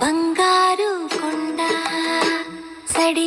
బంగారు కొండ సడి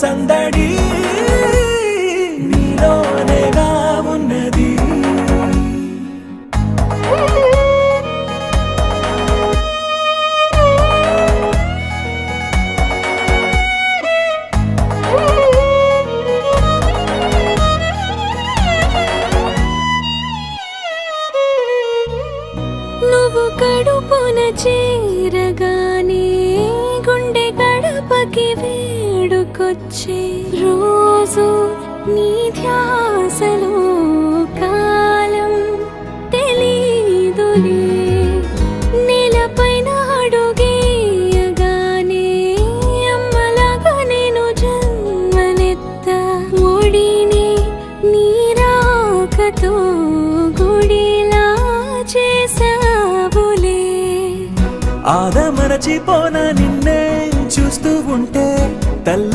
నాన్న వచ్చే రోజు నీ ధ్యాసలో కాలం తెలీదులే. నేలపైన అడుగేయగానే అమ్మలాగా నేను జన్మనెత్త ఒడిని నీరాకతో గుడిలా చేసావులే ఆదమరచిపోన నిన్నే చూస్తూ ఉంటే తల్ల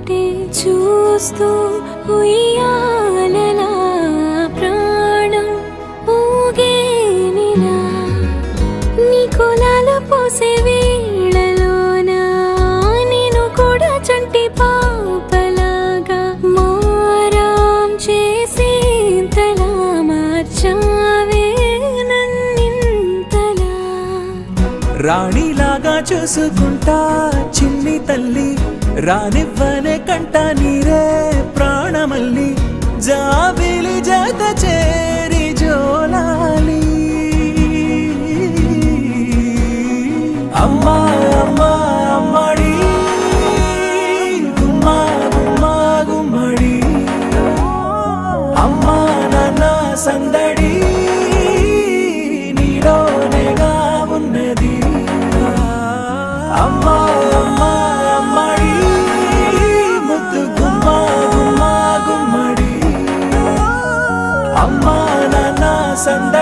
జారుతుంటే చూస్తూ ఉయ్యాలలా ప్రాణం ఊగేనిలా నీ కులాల పోసే వేళలోన? నేను కూడా చంటి పాపలాగా మారాం చేసి తలా మార్చావే నన్నింతలా. రాణిలాగా చూసుకుంటా చిన్ని తల్లి రానివ్వనే కంట నీరే ప్రాణమల్లి జాబిలి జత చే గుమ్మా గుమ్మడి అమ్మా నాన్న సందడి